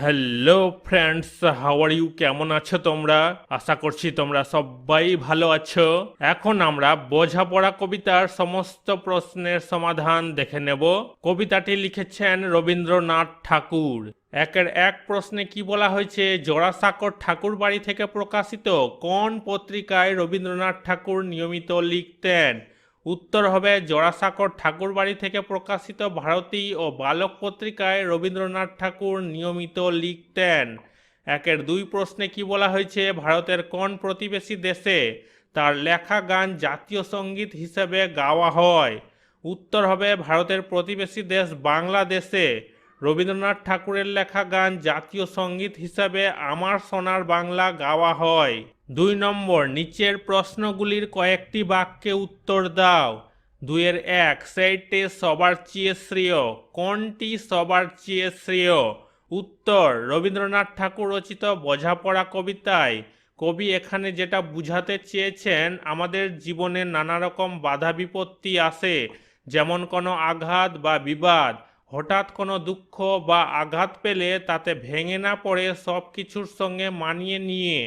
Hello friends how are you কেমন আছো তোমরা? আশা করছি তোমরা সবাই ভালো আছো। এখন আমরা বোঝাপড়া কবিতার সমস্ত প্রশ্নের সমাধান দেখে নেব। কবিতাটি লিখেছেন রবীন্দ্রনাথ ঠাকুর। একের এক প্রশ্নে কি বলা হয়েছে? জোড়াসাঁকর ঠাকুর বাড়ি থেকে প্রকাশিত কোন পত্রিকায় রবীন্দ্রনাথ ঠাকুর নিয়মিত লিখতেন? উত্তর হবে জোড়াসাঁকর ঠাকুরবাড়ি থেকে প্রকাশিত ভারতী ও বালক পত্রিকায় রবীন্দ্রনাথ ঠাকুর নিয়মিত লিখতেন। একের দুই প্রশ্নে কি বলা হয়েছে, ভারতের কোন প্রতিবেশী দেশে তার লেখা গান জাতীয় সংগীত হিসেবে গাওয়া হয়? উত্তর হবে, ভারতের প্রতিবেশী দেশ বাংলাদেশে রবীন্দ্রনাথ ঠাকুরের লেখা গান জাতীয় সংগীত হিসাবে আমার সোনার বাংলা গাওয়া হয়। দুই নম্বর, নিচের প্রশ্নগুলির কয়েকটি বাক্যে উত্তর দাও। দুইয়ের এক, সেইটে সবার চেয়ে শ্রেয়। কোনটি সবার চেয়ে শ্রেয়? উত্তর, রবীন্দ্রনাথ ঠাকুর রচিত বোঝাপড়া কবিতায়, কবি এখানে যেটা বুঝাতে চেয়েছেন, আমাদের জীবনে নানা রকম বাধা বিপত্তি আসে, যেমন কোনো আঘাত বা বিবাদ। হঠাৎ কোনো দুঃখ বা আঘাত পেলে তাতে ভেঙে না পড়ে সব কিছুর সঙ্গে মানিয়ে নিয়ে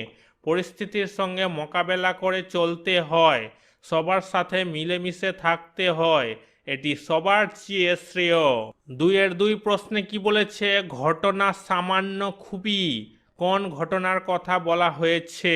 পরিস্থিতির সঙ্গে মোকাবেলা করে চলতে হয়, সবার সাথে মিলেমিশে থাকতে হয়, এটি সবার চেয়ে শ্রেয়। দুইয়ের দুই প্রশ্নে কি বলেছে, ঘটনা সামান্য খুবই, কোন ঘটনার কথা বলা হয়েছে?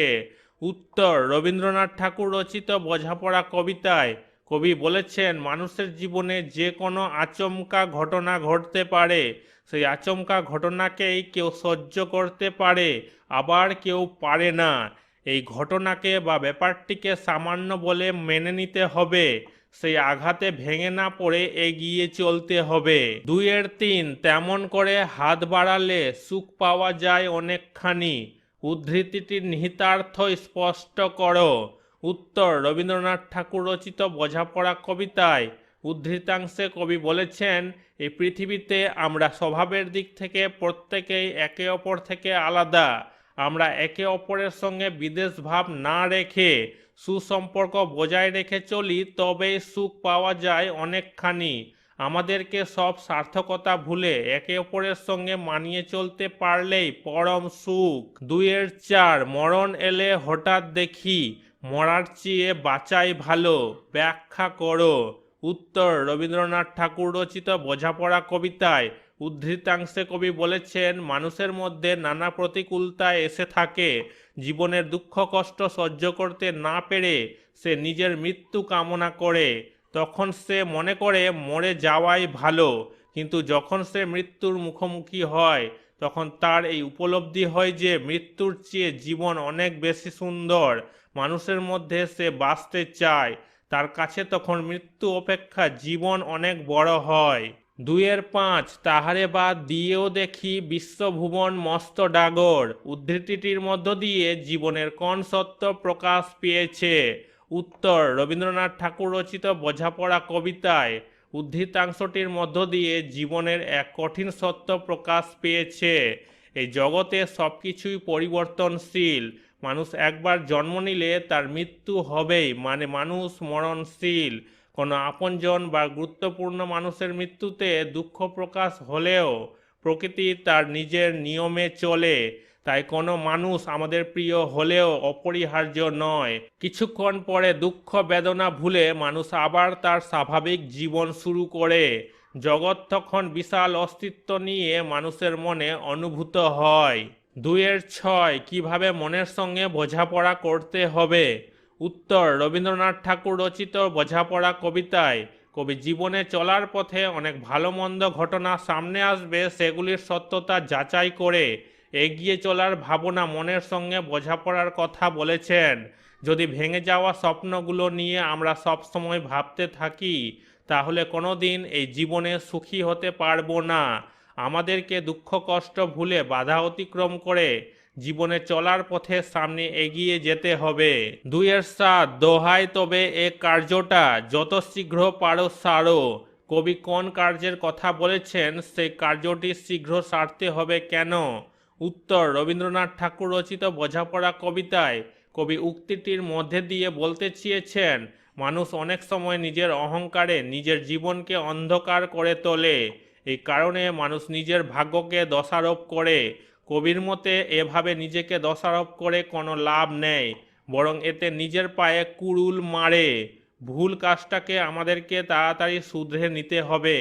উত্তর, রবীন্দ্রনাথ ঠাকুর রচিত বোঝাপড়া কবিতায় কবি বলেছেন, মানুষের জীবনে যে কোনো আচমকা ঘটনা ঘটতে পারে। সেই আচমকা ঘটনাকেই কেউ সহ্য করতে পারে, আবার কেউ পারে না। এই ঘটনাকে বা ব্যাপারটিকে সামান্য বলে মেনে নিতে হবে। সেই আঘাতে ভেঙে না পড়ে এগিয়ে চলতে হবে। দুইয়ের তিন, তেমন করে হাত বাড়ালে সুখ পাওয়া যায় অনেকখানি। উদ্ধৃতিটির নিহিতার্থ স্পষ্ট করো। উত্তর, রবীন্দ্রনাথ ঠাকুর রচিত বোঝাপড়া কবিতায় উদ্ধৃতাংশে কবি বলেছেন, এই পৃথিবীতে আমরা স্বভাবের দিক থেকে প্রত্যেকেই একে অপর থেকে আলাদা। আমরা একে অপরের সঙ্গে বিদেশ ভাব না রেখে সুসম্পর্ক বজায় রেখে চলি, তবেই সুখ পাওয়া যায় অনেকখানি। আমাদেরকে সব সার্থকতা ভুলে একে অপরের সঙ্গে মানিয়ে চলতে পারলেই পরম সুখ। দুইয়ের চার, মরণ এলে হঠাৎ দেখি মরার চেয়ে বাঁচাই ভালো, ব্যাখ্যা করো। উত্তর, রবীন্দ্রনাথ ঠাকুর রচিত বোঝাপড়া কবিতায় উদ্ধৃতাংশে কবি বলেছেন, মানুষের মধ্যে নানা প্রতিকূলতা এসে থাকে। জীবনের দুঃখ, কষ্ট সহ্য করতে না পেরে সে নিজের মৃত্যু কামনা করে। তখন সে মনে করে, মরে যাওয়াই ভালো। কিন্তু যখন সে মৃত্যুর মুখোমুখি হয়, তখন তার এই উপলব্ধি হয় যে, মৃত্যুর চেয়ে জীবন অনেক বেশি সুন্দর। মানুষের মধ্যে সে বাঁচতে চায়, তার কাছে তখন মৃত্যু অপেক্ষা জীবন অনেক বড় হয়। দুইয়ের পাঁচ, তাহারে বাদ দিয়েও দেখি বিশ্বভুবন মস্ত ডাগর। উদ্ধৃতিটির মধ্য দিয়ে জীবনের কোন সত্য প্রকাশ পেয়েছে? উত্তর, রবীন্দ্রনাথ ঠাকুর রচিত বোঝাপড়া কবিতায় উদ্ধৃতাংশটির মধ্য দিয়ে জীবনের এক কঠিন সত্য প্রকাশ পেয়েছে। এই জগতে সব কিছুই পরিবর্তনশীল। মানুষ একবার জন্ম নিলে তার মৃত্যু হবেই। মানে মানুষ মরণশীল। কোনো আপনজন বা গুরুত্বপূর্ণ মানুষের মৃত্যুতে দুঃখ প্রকাশ হলেও প্রকৃতি তার নিজের নিয়মে চলে। তাই কোনো মানুষ আমাদের প্রিয় হলেও অপরিহার্য নয়। কিছুক্ষণ পরে দুঃখ বেদনা ভুলে মানুষ আবার তার স্বাভাবিক জীবন শুরু করে। জগৎ তখন বিশাল অস্তিত্ব নিয়ে মানুষের মনে অনুভূত হয়। দুইয়ের ছয়, কীভাবে মনের সঙ্গে বোঝাপড়া করতে হবে? উত্তর, রবীন্দ্রনাথ ঠাকুর রচিত বোঝাপড়া কবিতায়, কবি জীবনে চলার পথে অনেক ভালো মন্দ ঘটনা সামনে আসবে, সেগুলির সত্যতা যাচাই করে এগিয়ে চলার ভাবনা মনের সঙ্গে বোঝাপড়ার কথা বলেছেন। যদি ভেঙে যাওয়া স্বপ্নগুলো নিয়ে আমরা সবসময় ভাবতে থাকি, তাহলে কোনো দিন এই জীবনে সুখী হতে পারব না। আমাদেরকে দুঃখ কষ্ট ভুলে বাধা অতিক্রম করে জীবনে চলার পথে সামনে এগিয়ে যেতে হবে। দুইয়ের সাত দোহাই। তবে এ কার্যটা যত শীঘ্র পারো সারো। কবি কোন কার্যের কথা বলেছেন সেই কার্যটি শীঘ্র সারতে হবে কেন? উত্তর, রবীন্দ্রনাথ ঠাকুর রচিত বোঝাপড়া কবিতায় কবি উক্তিটির মধ্যে দিয়ে বলতে চেয়েছেন, মানুষ অনেক সময় নিজের অহংকারে নিজের জীবনকে অন্ধকার করে তোলে। এই কারণে মানুষ নিজের ভাগ্যকে দোষারোপ করে। কবির মতে, এভাবে নিজেকে দোষারোপ করে কোনো লাভ নেই, বরং এতে নিজের পায়ে কুড়ুল মারে। ভুল কাজটাকে আমাদেরকে তাড়াতাড়ি শুধরে নিতে হবে,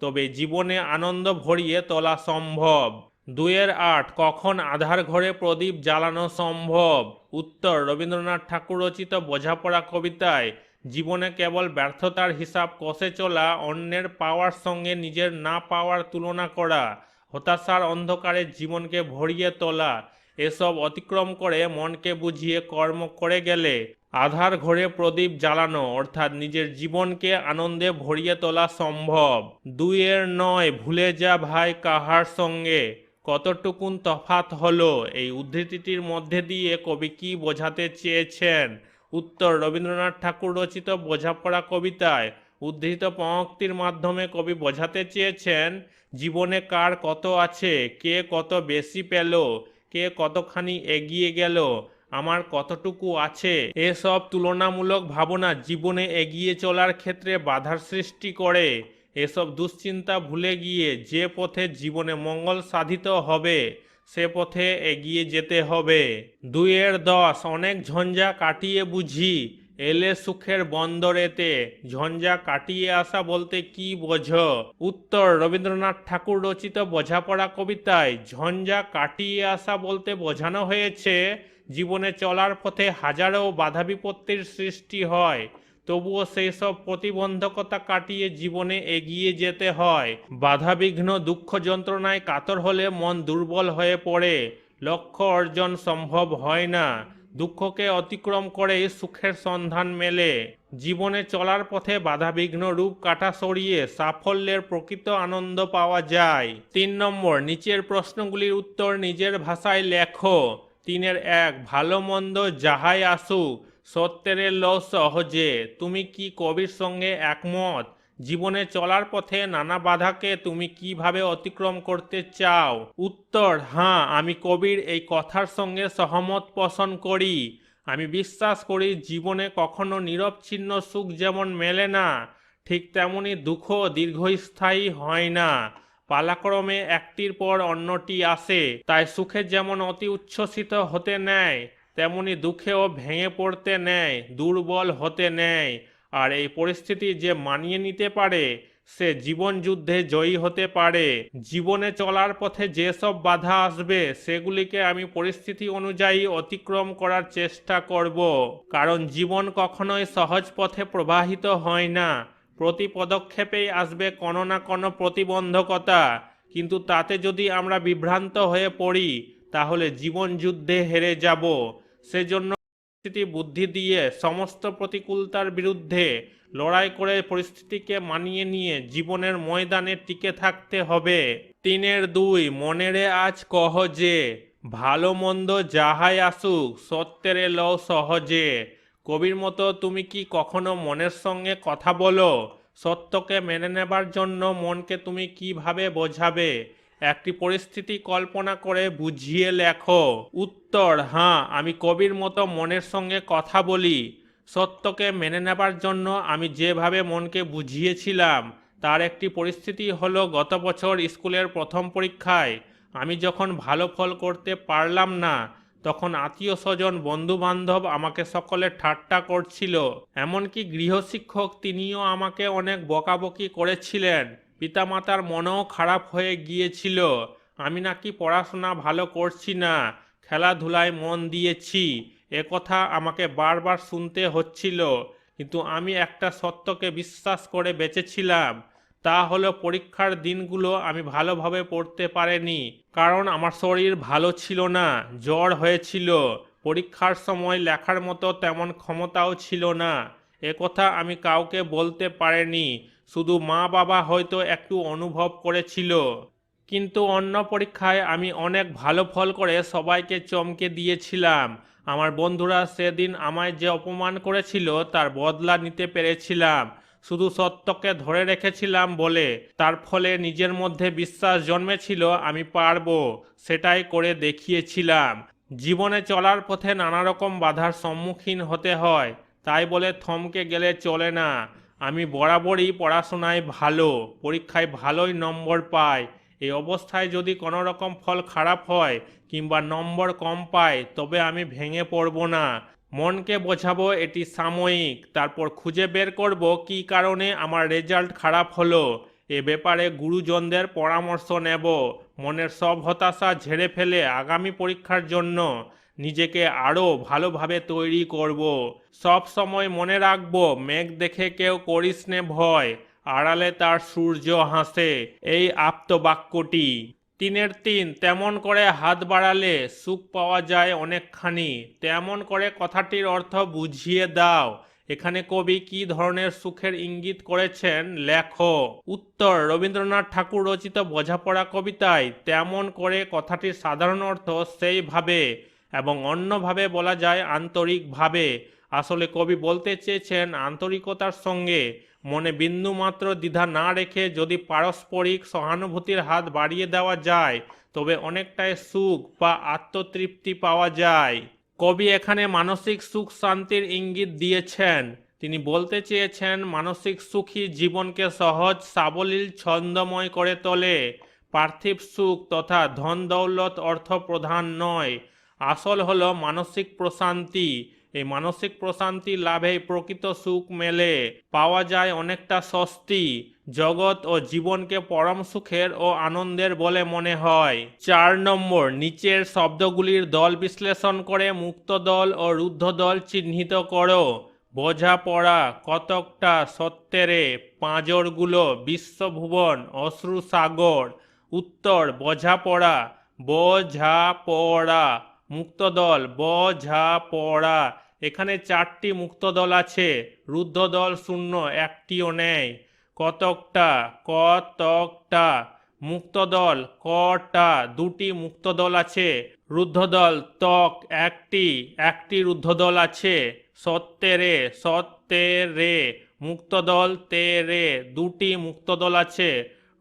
তবে জীবনে আনন্দ ভরিয়ে তোলা সম্ভব। দুয়ের আট, কখন আধার ঘরে প্রদীপ জ্বালানো সম্ভব? উত্তর, রবীন্দ্রনাথ ঠাকুর রচিত বোঝাপড়া কবিতায় জীবনে কেবল ব্যর্থতার হিসাব কষে চলা, অন্যের পাওয়ার সঙ্গে নিজের না পাওয়ার তুলনা করা, হতাশার অন্ধকারে জীবনকে ভরিয়ে তোলা, এসব অতিক্রম করে মনকে বুঝিয়ে কর্ম করে গেলে, আধার ঘরে প্রদীপ জ্বালানো, অর্থাৎ নিজের জীবনকে আনন্দে ভরিয়ে তোলা সম্ভব। দুইয়ের নয়, ভুলে যা ভাই কাহার সঙ্গে। কতটুকুন তফাত হলো? এই উদ্ধৃতিটির মধ্যে দিয়ে কবি কি বোঝাতে চেয়েছেন? উত্তর রবীন্দ্রনাথ ঠাকুর রচিত বোঝাপড়া কবিতায় উদ্ধৃত পঙ্ক্তির মাধ্যমে কবি বোঝাতে চেয়েছেন, জীবনে কার কত আছে? কে কত বেশি পেল? কে কতখানি এগিয়ে গেল? আমার কতটুকু আছে? এসব তুলনামূলক ভাবনা জীবনে এগিয়ে চলার ক্ষেত্রে বাধার সৃষ্টি করে। এসব দুশ্চিন্তা ভুলে গিয়ে যে পথে জীবনে মঙ্গল সাধিত হবে সে পথে এগিয়ে যেতে হবে। দুইয়ের দশ, অনেক ঝঞ্ঝা কাটিয়ে বুঝি, এলে সুখের বন্দরেতে। ঝঞ্ঝা কাটিয়ে আসা বলতে কি বোঝো? উত্তর, রবীন্দ্রনাথ ঠাকুর রচিত বোঝাপড়া কবিতায়, ঝঞ্ঝা কাটিয়ে আসা বলতে বোঝানো হয়েছে, জীবনে চলার পথে হাজারো বাধা বিপত্তির সৃষ্টি হয়। তবুও সেই সব প্রতিবন্ধকতা কাটিয়ে জীবনে এগিয়ে যেতে হয়। বাধাবিঘ্ন দুঃখ যন্ত্রণায় কাতর হলে মন দুর্বল হয়ে পড়ে। লক্ষ্য অর্জন সম্ভব হয় না। দুঃখকে অতিক্রম করে সুখের সন্ধান মেলে। জীবনে চলার পথে বাধাবিঘ্ন রূপ কাটা সরিয়ে সাফল্যের প্রকৃত আনন্দ পাওয়া যায়। তিন নম্বর, নিচের প্রশ্নগুলির উত্তর নিজের ভাষায় লেখো। তিনের এক, ভালো মন্দ যাহাই আসুক সত্যের ল সহজে। তুমি কি কবির সঙ্গে একমত? জীবনে চলার পথে নানা বাধাকে তুমি কীভাবে অতিক্রম করতে চাও? উত্তর হ্যাঁ আমি কবির এই কথার সঙ্গে সহমত পোষণ করি। আমি বিশ্বাস করি জীবনে কখনো নিরবচ্ছিন্ন সুখ যেমন মেলে না, ঠিক তেমনি দুঃখ দীর্ঘস্থায়ী হয় না। পালাক্রমে একটির পর অন্যটি আসে, তাই সুখে যেমন অতি উচ্ছ্বসিত হতে নেয় তেমনি দুঃখেও ভেঙে পড়তে নেয়, দুর্বল হতে নেয়। আর এই পরিস্থিতি যে মানিয়ে নিতে পারে, সে জীবন যুদ্ধে জয়ী হতে পারে। জীবনে চলার পথে যেসব বাধা আসবে, সেগুলিকে আমি পরিস্থিতি অনুযায়ী অতিক্রম করার চেষ্টা করব। কারণ জীবন কখনোই সহজ পথে প্রবাহিত হয় না। প্রতি পদক্ষেপেই আসবে কোনো না কোনো প্রতিবন্ধকতা। কিন্তু তাতে যদি আমরা বিভ্রান্ত হয়ে পড়ি, তাহলে জীবন যুদ্ধে হেরে যাব। সেজন্য পরিস্থিতি বুদ্ধি দিয়ে সমস্ত প্রতিকূলতার বিরুদ্ধে লড়াই করে পরিস্থিতিকে মানিয়ে নিয়ে জীবনের ময়দানে টিকে থাকতে হবে। তিনের দুই, মনেরে আজ কহ যে, ভালো মন্দ যাহাই আসুক, সত্যেরে লও সহজে। কবির মতো তুমি কি কখনো মনের সঙ্গে কথা বলো? সত্যকে মেনে নেবার জন্য মনকে তুমি কীভাবে বোঝাবে? একটি পরিস্থিতি কল্পনা করে বুঝিয়ে লেখো। উত্তর হ্যাঁ আমি কবির মতো মনের সঙ্গে কথা বলি। সত্যকে মেনে নেবার জন্য আমি যেভাবে মনকে বুঝিয়েছিলাম, তার একটি পরিস্থিতি হলো গত বছর স্কুলের প্রথম পরীক্ষায়। আমি যখন ভালো ফল করতে পারলাম না, তখন আত্মীয় স্বজন বন্ধু বান্ধব আমাকে সকলে ঠাট্টা করছিল। এমনকি গৃহশিক্ষক তিনিও আমাকে অনেক বকাবকি করেছিলেন। পিতামাতার মনও খারাপ হয়ে গিয়েছিল। আমি নাকি পড়াশোনা ভালো করছি না, খেলাধুলায় মন দিয়েছি একথা আমাকে বারবার শুনতে হচ্ছিল, কিন্তু আমি একটা সত্যকে বিশ্বাস করে বেঁচেছিলাম। তা হলো পরীক্ষার দিনগুলো আমি ভালোভাবে পড়তে পারিনি, কারণ আমার শরীর ভালো ছিল না, জ্বর হয়েছিল, পরীক্ষার সময় লেখার মতো তেমন ক্ষমতাও ছিল না একথা আমি কাউকে বলতে পারিনি শুধু মা বাবা হয়তো একটু অনুভব করেছিল। কিন্তু অন্য পরীক্ষায় আমি অনেক ভালো ফল করে সবাইকে চমকে দিয়েছিলাম। আমার বন্ধুরা সেদিন আমায় যে অপমান করেছিল তার বদলা নিতে পেরেছিলাম। শুধু সত্যকে ধরে রেখেছিলাম বলে। তার ফলে নিজের মধ্যে বিশ্বাস জন্মেছিল, আমি পারব, সেটাই করে দেখিয়েছিলাম। জীবনে চলার পথে নানা রকম বাধার সম্মুখীন হতে হয়। তাই বলে থমকে গেলে চলে না। আমি বরাবরই পড়াশোনায় ভালো, পরীক্ষায় ভালোই নম্বর পাই। এই অবস্থায় যদি কোনো রকম ফল খারাপ হয় কিংবা নম্বর কম পায় তবে আমি ভেঙে পড়ব না। মনকে বোঝাবো এটি সাময়িক, তারপর খুঁজে বের করব কী কারণে আমার রেজাল্ট খারাপ হলো। এ ব্যাপারে গুরুজনদের পরামর্শ নেব। মনের সব হতাশা ঝেড়ে ফেলে আগামী পরীক্ষার জন্য। নিজেকে আরও ভালোভাবে তৈরি করব। সব সময় মনে রাখব, মেঘ দেখে কেউ করিস নে ভয়, আড়ালে তার সূর্য হাসে, এই আপ্তবাক্যটি। তিনের তিন, তেমন করে হাত বাড়ালে সুখ পাওয়া যায় অনেকখানি। তেমন করে কথাটির অর্থ বুঝিয়ে দাও। এখানে কবি কি ধরনের সুখের ইঙ্গিত করেছেন? লেখো। উত্তর, রবীন্দ্রনাথ ঠাকুর রচিত বোঝাপড়া কবিতায় তেমন করে কথাটির সাধারণ অর্থ সেইভাবে এবং অন্যভাবে বলা যায় আন্তরিকভাবে। আসলে কবি বলতে চেয়েছেন আন্তরিকতার সঙ্গে মনে বিন্দুমাত্র দ্বিধা না রেখে যদি পারস্পরিক সহানুভূতির হাত বাড়িয়ে দেওয়া যায়, তবে অনেকটাই সুখ বা আত্মতৃপ্তি পাওয়া যায়। কবি এখানে মানসিক সুখ শান্তির ইঙ্গিত দিয়েছেন। তিনি বলতে চেয়েছেন মানসিক সুখী জীবনকে সহজ, সাবলীল, ছন্দময় করে তোলে। পার্থিব সুখ তথা ধন দৌলত অর্থ প্রধান নয়। আসল হলো মানসিক প্রশান্তি। এই মানসিক প্রশান্তি লাভে প্রকৃত সুখ মেলে। পাওয়া যায় অনেকটা স্বস্তি। জগৎ ও জীবনকে পরম সুখের ও আনন্দের বলে মনে হয়। চার নম্বর, নিচের শব্দগুলির দল বিশ্লেষণ করে মুক্ত দল ও রুদ্ধ দল চিহ্নিত করো। বোঝা পড়া কতকটা সত্তেরে পাঁজরগুলো বিশ্বভুবন, অশ্রু সাগর। উত্তর বোঝা পড়া। মুক্তদল বোঝা পড়া এখানে চারটি মুক্তদল আছে। রুদ্ধদল শূন্য, একটিও নেই। কতকটা? কতকটা মুক্তদল কটা দুটি মুক্তদল আছে। রুদ্ধদল, তক, একটি। একটি রুদ্ধদল আছে। সত্তেরে সত্তেরে মুক্তদল তেরে দুটি মুক্তদল আছে।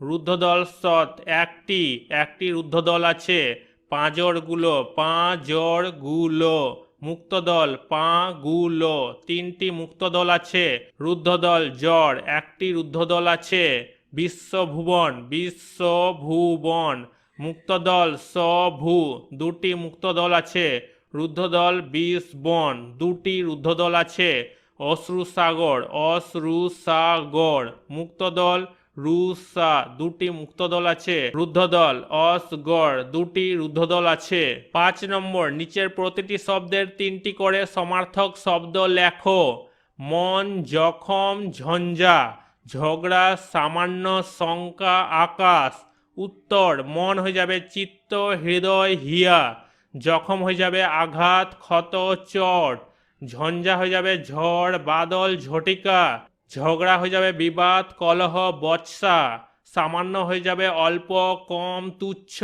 রুদ্ধদল, সৎ, একটি। একটি রুদ্ধদল আছে। পাঁজরগুলো পাঁজরগুলো। মুক্তদল, পাঁগুলো। তিনটি মুক্তদল আছে। রুদ্ধদল জ্বর একটি রুদ্ধদল আছে। বিশ্বভুবন বিশ্বভুবন। মুক্তদল সভু দুটি মুক্তদল আছে। রুদ্ধদল বিষবন দুটি রুদ্ধদল আছে। অশ্রুসাগর অশ্রুসাগর। মুক্তদল রুষা দুটি মুক্তদল আছে। রুদ্ধদল, অসগড়, দুটি রুদ্ধদল আছে। পাঁচ নম্বর, নিচের প্রতিটি শব্দের তিনটি করে সমার্থক শব্দ লেখো। মন, জখম, ঝঞ্ঝা, ঝগড়া, সামান্য শঙ্কা, আকাশ। উত্তর, মন হয়ে যাবে চিত্ত, হৃদয়, হিয়া। জখম হয়ে যাবে আঘাত, ক্ষত, চট। ঝঞ্ঝা হয়ে যাবে ঝড়, বাদল, ঝটিকা। ঝগড়া হয়ে যাবে, বিবাদ, কলহ বৎসা সামান্য হয়ে যাবে অল্প, কম, তুচ্ছ,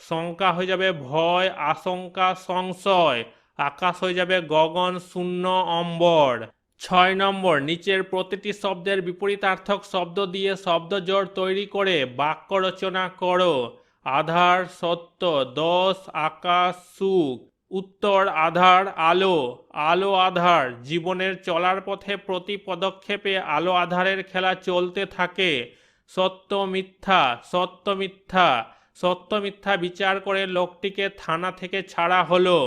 শঙ্কা হয়ে যাবে ভয়, আশঙ্কা, সংশয়, আকাশ হয়ে যাবে গগন, শূন্য, অম্বর। ছয় নম্বর, নিচের প্রতিটি শব্দের বিপরীতার্থক শব্দ দিয়ে শব্দজোড় তৈরি করে বাক্য রচনা করো। আধার, সত্য দশ আকাশ, সুখ। উত্তর আধার, আলো। আলো আধার, জীবনের চলার পথে প্রতি পদক্ষেপে আলো আধারের খেলা চলতে থাকে। সত্য মিথ্যা সত্য মিথ্যা সত্য মিথ্যা বিচার করে লোকটিকে থানা থেকে ছাড়া হলো।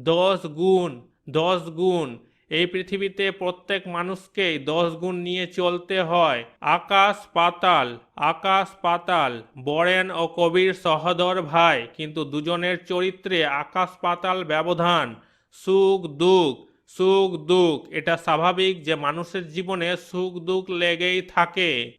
দশ গুণ দশ গুণ এই পৃথিবীতে প্রত্যেক মানুষকেই দশ গুণ নিয়ে চলতে হয়। আকাশ পাতাল আকাশ পাতাল, বরেন ও কবির সহদর ভাই, কিন্তু দুজনের চরিত্রে আকাশ পাতাল ব্যবধান। সুখ, দুঃখ সুখ, দুঃখ, এটা স্বাভাবিক যে মানুষের জীবনে সুখ, দুঃখ লেগেই থাকে।